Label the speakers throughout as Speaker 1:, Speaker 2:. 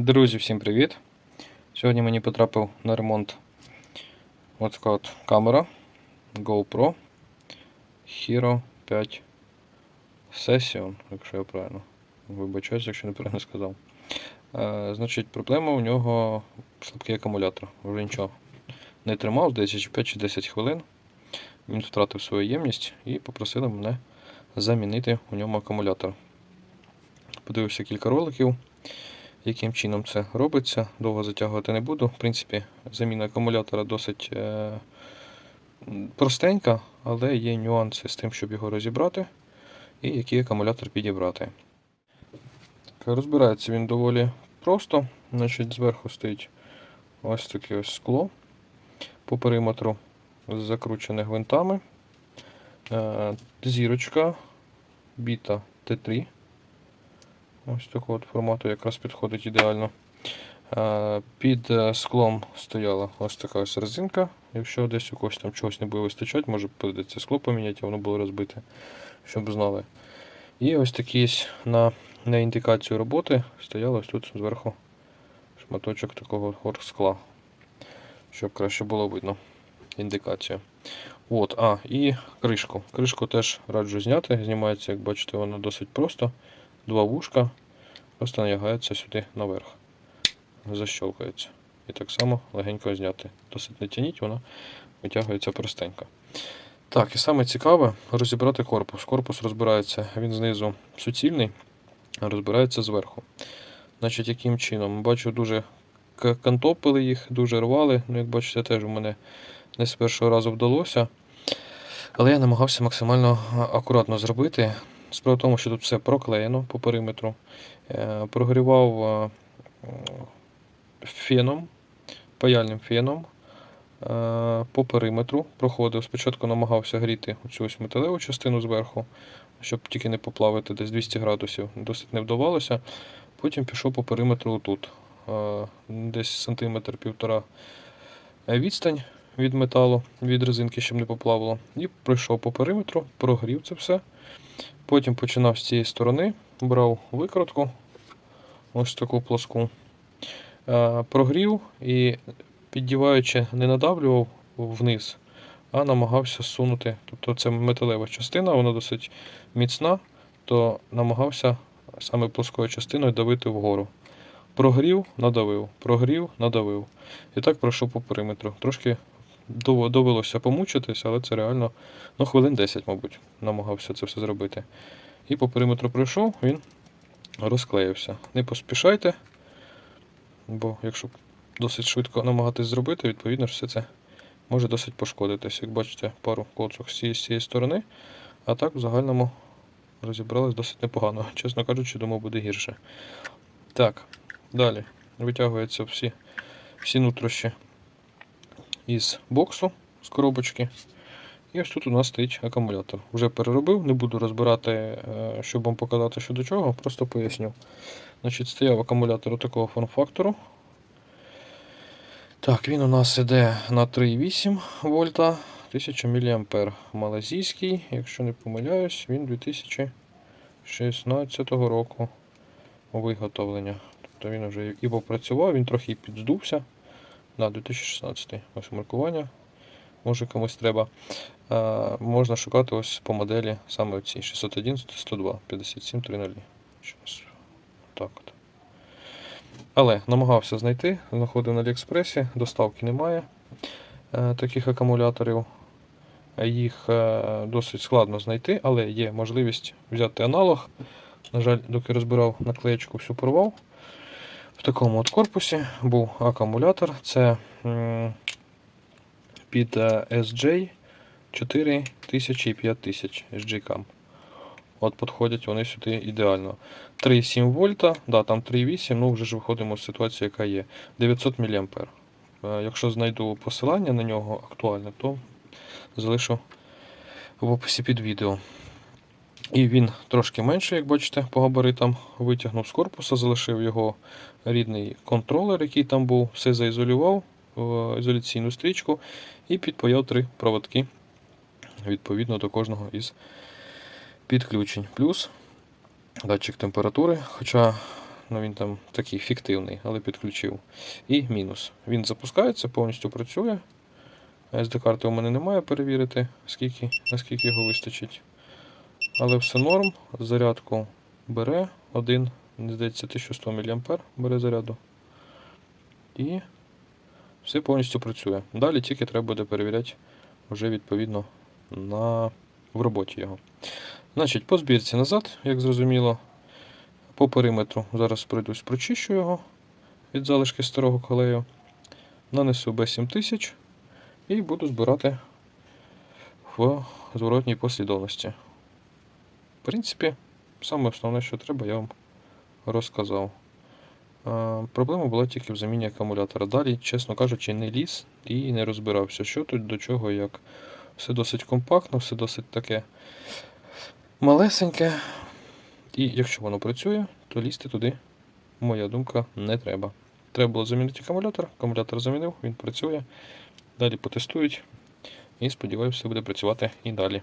Speaker 1: Друзі, всім привіт! Сьогодні мені потрапив на ремонт ось така от камера GoPro Hero 5 Session, якщо я правильно вибачаюсь, якщо неправильно сказав. Е, значить, проблема у нього слабкий акумулятор. Вже нічого не тримав, десь чи 5 чи 10 хвилин. Він втратив свою ємність і попросили мене замінити у ньому акумулятор. Подивився кілька роликів яким чином це робиться. Довго затягувати не буду. В принципі, заміна акумулятора досить е, простенька, але є нюанси з тим, щоб його розібрати і який акумулятор підібрати. Розбирається він доволі просто. Значить, Зверху стоїть ось таке ось скло по периметру з закручене гвинтами. Е, Зірочка біта Т3. Ось такого от формату якраз підходить ідеально. Е, Під е, склом стояла ось така ось резинка. Якщо десь у когось там чогось не буде вистачати, може прийдеться скло поміняти, а воно було розбите, щоб знали. І ось такі на, на індикацію роботи стояло ось тут зверху шматочок такого скла, щоб краще було видно індикацію. От, а, і кришку. Кришку теж раджу зняти. Знімається, як бачите, вона досить просто два вушка, просто налягається сюди наверх. Защелкається. І так само легенько зняти. Досить не тяніть, вона витягується простенько. Так, і саме цікаве розібрати корпус. Корпус розбирається, він знизу суцільний, а розбирається зверху. Значить, яким чином? Бачу, дуже кантопили їх, дуже рвали. Ну, як бачите, теж у мене не з першого разу вдалося. Але я намагався максимально акуратно зробити. Справа в тому, що тут все проклеєно по периметру. Е, Прогрівав е, феном, паяльним феном е, по периметру. Проходив. Спочатку намагався гріти цю ось металеву частину зверху, щоб тільки не поплавити десь 200 градусів. Досить не вдавалося. Потім пішов по периметру тут. Десь сантиметр півтора відстань від металу, від резинки, щоб не поплавило. І пройшов по периметру, прогрів це все. Потім починав з цієї сторони, брав викрутку, ось таку плоску, е, прогрів і, піддіваючи, не надавлював вниз, а намагався сунути. Тобто це металева частина, вона досить міцна, то намагався саме плоскою частиною давити вгору. Прогрів, надавив, прогрів, надавив. І так пройшов по периметру. Трошки довелося помучитись, але це реально ну, хвилин 10, мабуть, намагався це все зробити. І по периметру пройшов, він розклеївся. Не поспішайте, бо якщо досить швидко намагатись зробити, відповідно все це може досить пошкодитись. Як бачите, пару коцок з цієї, сторони, а так в загальному розібралось досить непогано. Чесно кажучи, думав, буде гірше. Так, далі витягуються всі, всі нутрощі із боксу, з коробочки. І ось тут у нас стоїть акумулятор. Вже переробив, не буду розбирати, е, щоб вам показати, що до чого, просто поясню. Значить, стояв акумулятор такого форм-фактору. Так, він у нас іде на 3,8 вольта, 1000 мА. Малазійський, якщо не помиляюсь, він 2016 року виготовлення. Тобто він вже і попрацював, він трохи підздувся. На 2016 ось маркування. Може комусь треба. Е, можна шукати ось по моделі саме оці 611 102 57 300. Щас. Так от. Але намагався знайти, знаходив на Аліекспресі, доставки немає е, таких акумуляторів. Їх е, досить складно знайти, але є можливість взяти аналог. На жаль, доки розбирав наклеєчку, всю порвав. В такому от корпусі був акумулятор. Це під е, SJ 4000 і 5000 SG Cam. От підходять вони сюди ідеально. 3,7 вольта, да, там 3,8, ну вже ж виходимо з ситуації, яка є. 900 мА. Е, Якщо знайду посилання на нього актуальне, то залишу в описі під відео. І він трошки менший, як бачите, по габаритам витягнув з корпуса, залишив його рідний контролер, який там був, все заізолював в ізоляційну стрічку і підпаяв три проводки відповідно до кожного із підключень. Плюс датчик температури. Хоча Ну він там такий фіктивний, але підключив. І мінус. Він запускається, повністю працює. SD-карти у мене немає перевірити, скільки, наскільки його вистачить. Але все норм. Зарядку бере один, не здається, 1100 мА бере заряду. І все повністю працює. Далі тільки треба буде перевіряти вже відповідно на... в роботі його. Значить, по збірці назад, як зрозуміло, по периметру зараз пройдусь, прочищу його від залишки старого клею. Нанесу B7000 і буду збирати в зворотній послідовності. Принципі, саме основне, що треба, я вам розказав. Проблема була тільки в заміні акумулятора. Далі, чесно кажучи, не ліз і не розбирався, що тут до чого, як. Все досить компактно, все досить таке малесеньке. І якщо воно працює, то лізти туди, моя думка, не треба. Треба було замінити акумулятор. Акумулятор замінив, він працює. Далі потестують. І сподіваюся, все буде працювати і далі.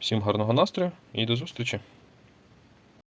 Speaker 1: Всім гарного настрою і до зустрічі!